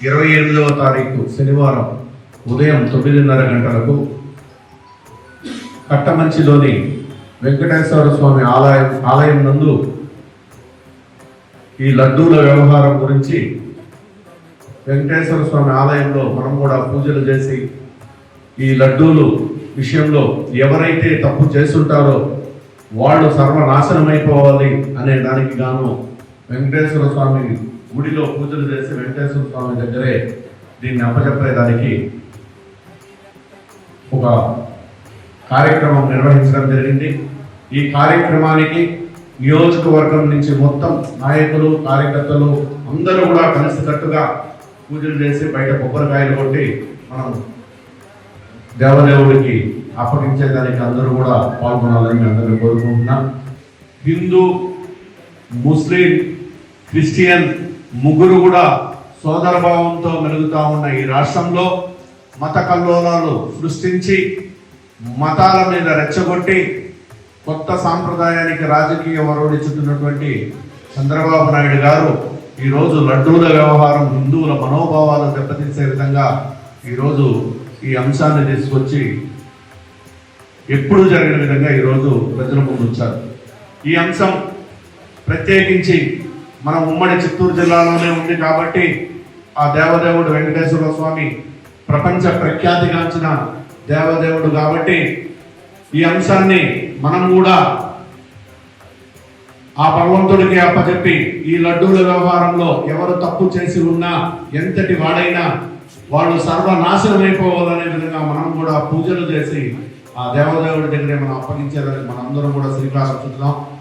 ఇరవై ఎనిమిదవ తారీఖు శనివారం ఉదయం తొమ్మిదిన్నర గంటలకు కట్టమంచిలోని వెంకటేశ్వర స్వామి ఆలయం ఆలయం నందు ఈ లడ్డూల వ్యవహారం గురించి వెంకటేశ్వర స్వామి ఆలయంలో మనం కూడా పూజలు చేసి ఈ లడ్డూలు విషయంలో ఎవరైతే తప్పు చేస్తుంటారో వాళ్ళు సర్వనాశనం అయిపోవాలి అనే దానికి గాను వెంకటేశ్వర స్వామి గుడిలో పూజలు చేసి వెంకటేశ్వర స్వామి దగ్గరే దీన్ని అప్పచెప్పేదానికి ఒక కార్యక్రమం నిర్వహించడం జరిగింది. ఈ కార్యక్రమానికి నియోజకవర్గం నుంచి మొత్తం నాయకులు కార్యకర్తలు అందరూ కూడా కలిసికట్టుగా పూజలు చేసి బయట కొబ్బరికాయలు కొట్టి మనం దేవదేవుడికి అప్పగించేదానికి అందరూ కూడా పాల్గొనాలని అందరూ కోరుకుంటున్నాం. హిందూ ముస్లిం క్రిస్టియన్ ముగ్గురు కూడా సోదరభావంతో మెలుగుతా ఉన్న ఈ రాష్ట్రంలో మత కల్లోలాలు సృష్టించి మతాల మీద రెచ్చగొట్టి కొత్త సాంప్రదాయానికి రాజకీయ వరవడి చంద్రబాబు నాయుడు గారు ఈరోజు లడ్డూల వ్యవహారం హిందువుల మనోభావాలు దెబ్బతీసే విధంగా ఈరోజు ఈ అంశాన్ని తీసుకొచ్చి ఎప్పుడు జరిగిన విధంగా ఈరోజు ప్రజల ముందు ఉంచారు. ఈ అంశం ప్రత్యేకించి మన ఉమ్మడి చిత్తూరు జిల్లాలోనే ఉంది కాబట్టి ఆ దేవదేవుడు వెంకటేశ్వర స్వామి ప్రపంచ ప్రఖ్యాతిగాంచిన దేవదేవుడు కాబట్టి ఈ అంశాన్ని మనం కూడా ఆ భగవంతుడికి అప్పచెప్పి ఈ లడ్డూల వ్యవహారంలో ఎవరు తప్పు చేసి ఉన్నా ఎంతటి వాడైనా వాళ్ళు సర్వనాశనం అయిపోవాలనే విధంగా మనం కూడా పూజలు చేసి ఆ దేవదేవుడి దగ్గరే మనం అప్పగించేదానికి మనందరం కూడా శ్రీకారం చుద్దాం